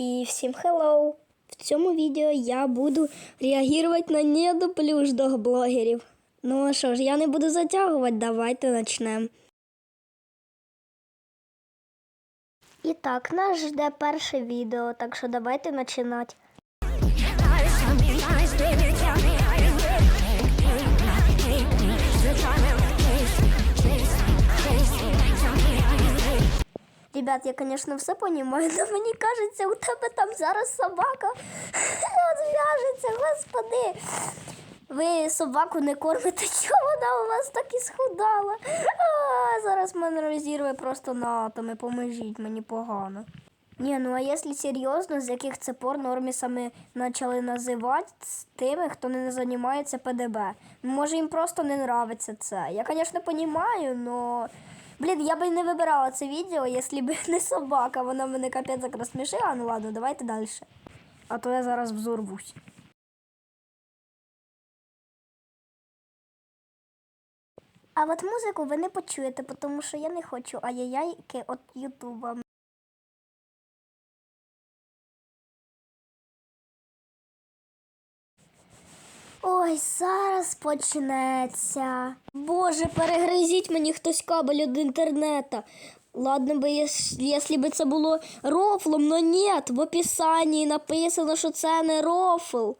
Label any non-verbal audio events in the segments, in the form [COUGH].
І всім hello! В цьому відео я буду реагувати на недоплюждох блогерів. Ну а що ж, я не буду затягувати, давайте почнемо. І так, нас жде перше відео, так що давайте починати. Ребят, я, конечно, все понимаю, [LAUGHS] но мені кажеться, у тебе там зараз собака [LAUGHS] зв'яжеться, господи. Ви собаку не кормите, [LAUGHS] чого вона у вас так і схудала? А, зараз мене розірве просто на атоми, поможіть, мені погано. Ні, ну а якщо серйозно, з яких це пор нормісами почали називати тими, хто не займається ПДБ. Може їм просто не нравиться це. Я, звісно, розумію, но... Блін, я би не вибирала це відео, якщо б не собака. Вона мене капець як розсмішила. Ну ладно, давайте далі. А то я зараз взорвусь. А от музику ви не почуєте, тому що я не хочу ай-яй-яйки від Ютуба. Ой, зараз почнеться. Боже, перегризіть мені хтось кабель від інтернета. Ладно би, якщо б це було рофлом, но ні, в описанні написано, що це не рофл.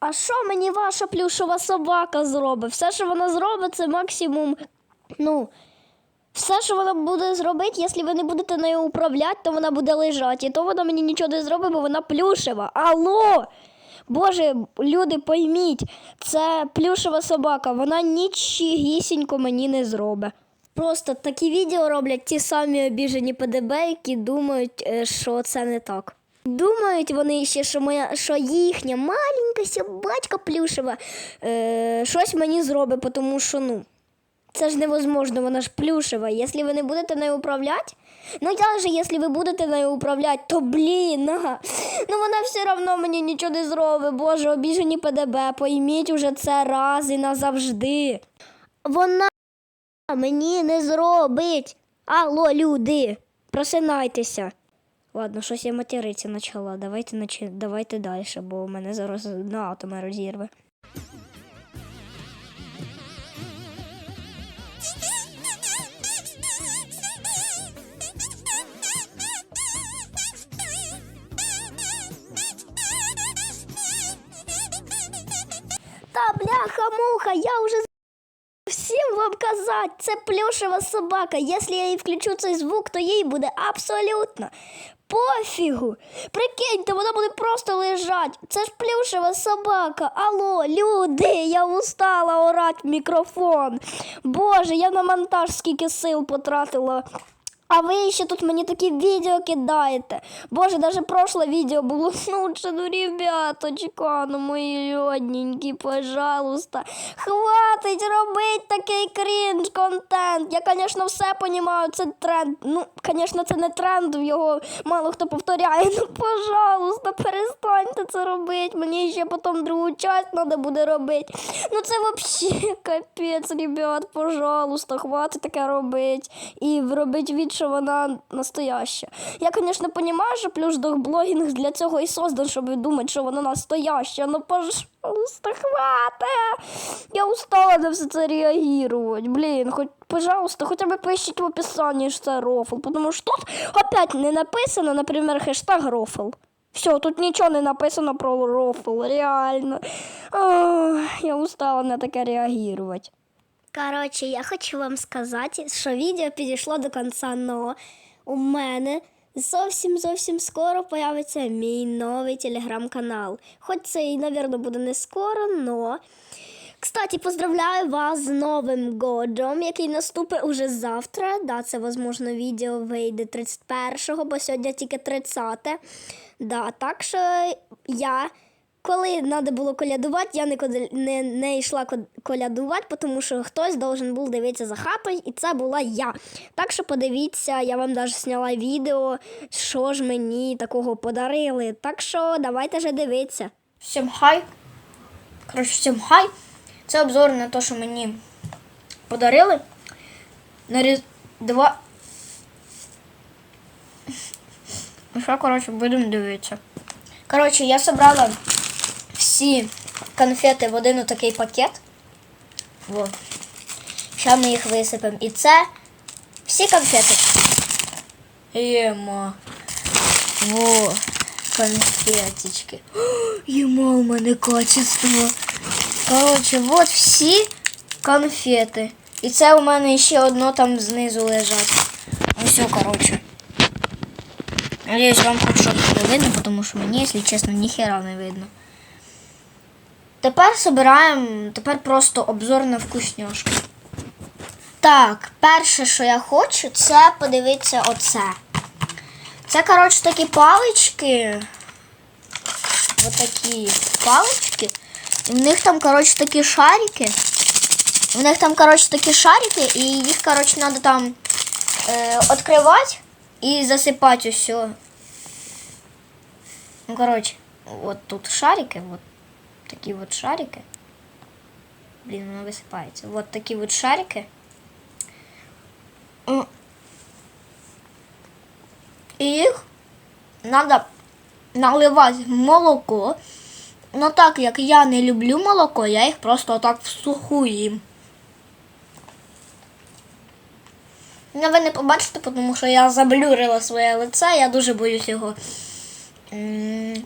А що мені ваша плюшова собака зробить? Все, що вона зробить, це максимум. Ну, все, що вона буде зробити, якщо ви не будете нею управляти, то вона буде лежати. І то вона мені нічого не зробить, бо вона плюшева. Алло! Боже, люди, пойміть, це плюшева собака, вона нічогісінько мені не зробить. Просто такі відео роблять ті самі обіжені ПДБ, які думають, е, що це не так. Думають вони ще, що моя, що їхня маленька собачка плюшева е, щось мені зробить, тому що ну. Це ж невозможно, вона ж плюшева. Якщо ви не будете нею управляти, ну я же, якщо ви будете нею управляти, то блін, ну вона все одно мені нічого не зробить. Боже, обіжені ПДБ, пойміть уже це раз і назавжди. Вона мені не зробить. Алло, люди, просинайтеся. Ладно, щось я материться почала. Давайте. Давайте далі, бо мене зараз на атоми розірве. Та бляха-муха, я уже всім вам казати, це плюшева собака. Якщо я їй включу цей звук, то їй буде абсолютно пофігу. Прикиньте, вона буде просто лежать. Це ж плюшева собака. Алло, люди, я устала орати мікрофон. Боже, я на монтаж скільки сил потратила. А ви ще тут мені такі відео кидаєте. Боже, даже прошле відео було [LAUGHS] лучше. Ну, ребяточка, ну мої льодненькі, пожалуйста. Хватить робити такий крінж контент. Я, звісно, все розумію, це тренд. Ну, звісно, це не тренд, його мало хто повторяє. Ну, пожалуйста, перестаньте це робити. Мені ще потім другу часть треба буде робити. Ну це взагалі [LAUGHS] капець, ребят, пожалуйста, хватить таке робити. І робити від, що вона настояща. Я, звісно, розумію, що плюс блогінг для цього і создан, щоб думати, що вона настояща. Ну, пожалуйста, хватить. Я устала на все це реагувати. Блін, хоч, пожалуйста, хоча б пишіть в описанні, що це рофл. Тому що тут опять не написано, наприклад, хештаг рофл. Все, тут нічого не написано про рофл, реально. Ох, я устала на таке реагувати. Коротше, я хочу вам сказати, що відео підійшло до кінця, но у мене зовсім зовсім скоро появиться мій новий телеграм-канал. Хоч це і, мабуть, буде не скоро, но. Кстати, поздравляю вас з Новим годом, який наступить уже завтра. Да, це, можливо, відео вийде 31-го, бо сьогодні тільки 30. Да, так що я коли треба було колядувати, я не, не, не йшла колядувати, тому що хтось должен був дивитися за хатою, і це була я. Так що подивіться, я вам навіть зняла відео, що ж мені такого подарили. Так що давайте вже дивитися. Всім хай. Коротше, всім хай. Це обзор на те, що мені подарили. На різ... Два. Ну що, коротше, будемо дивитися. Коротше, я собрала всі конфети в один такий пакет. Вот. Зараз ми їх висипемо. І це всі конфети. Єма. Во, конфетички. О, Єма у мене качество. Коротше, вот всі конфети. І це у мене ще одно там знизу лежать. Все, коротше. Надеюсь, вам щось буде видно, тому що мені, якщо чесно, ніхера не видно. Тепер собираємо, тепер просто обзор на вкусняшки. Так, перше, що я хочу, це подивитися оце. Це, коротше, такі палички. Отакі палички. І в них там, коротше, такі шарики. В них там, коротше, такі шарики, і їх, коротше, треба там е, відкривати і засипати усе. Ну, коротше, от тут шарики, от такі от шарики. Блін, воно висипається. От такі от шарики. І їх треба наливати в молоко. Ну так як я не люблю молоко, я їх просто отак в суху їм. Ну, ви не побачите, тому що я заблюрила своє лице, я дуже боюсь його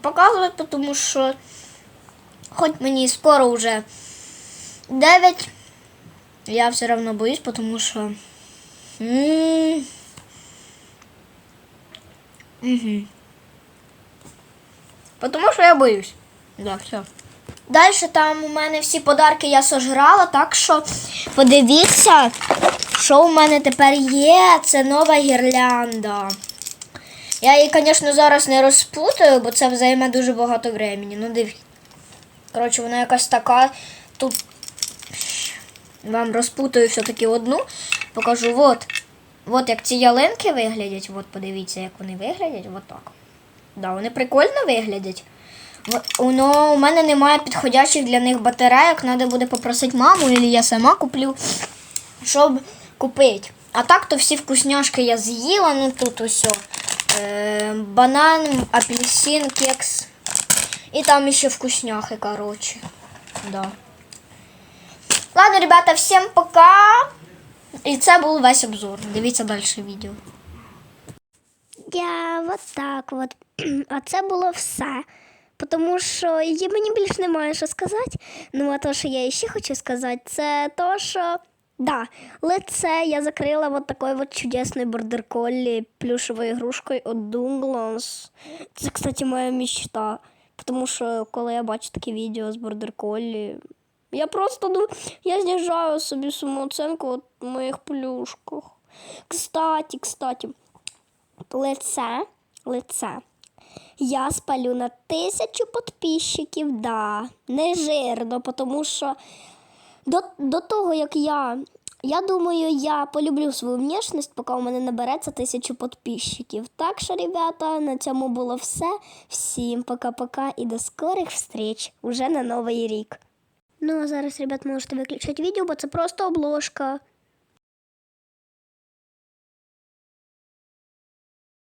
показувати, тому що хоч мені скоро вже 9, я все одно боюсь, тому що. Угу. Потому що я боюсь. Да, все. Далі там у мене всі подарки я сожрала, так що подивіться, що у мене тепер є. Це нова гірлянда. Я її, звісно, зараз не розпутаю, бо це займе дуже багато времени. Ну, дивіться. Коротше, вона якась така. Тут вам розпутаю все-таки одну. Покажу. От. От як ці ялинки виглядять. От подивіться, як вони виглядять. От так. Да, вони прикольно виглядять. В- Но у мене немає підходячих для них батарейок. Треба буде попросити маму, або я сама куплю, щоб купити. А так то всі вкусняшки я з'їла. Ну тут усе. Е, банан, апельсин, кекс. І там ще вкусняхи, коротше. Да. Ладно, ребята, всім пока. І це був весь обзор. Дивіться далі відео. Я вот так от. [CLEARS THROAT] А це було все. Тому що мені більш немає що сказати. Ну, а то, що я ще хочу сказати, це то, що да, лице я закрила вот такою вот чудесною бордер-коллі плюшевою ігрушкою от Douglas. Це, кстати, моя мечта. Тому що коли я бачу такі відео з бордер-коллі, я просто ну, я знижаю собі самооценку от в моїх плюшках. Кстати, кстати, лице, лице. Я спалю на тисячу підписчиків, да. Не жирно, тому що до, до того, як я. Я думаю, я полюблю свою внешність, поки у мене набереться тисячу підписчиків. Так що, ребята, на цьому було все. Всім пока-пока і до скорих встреч уже на новий рік. Ну а зараз, ребят, можете виключити відео, бо це просто обложка.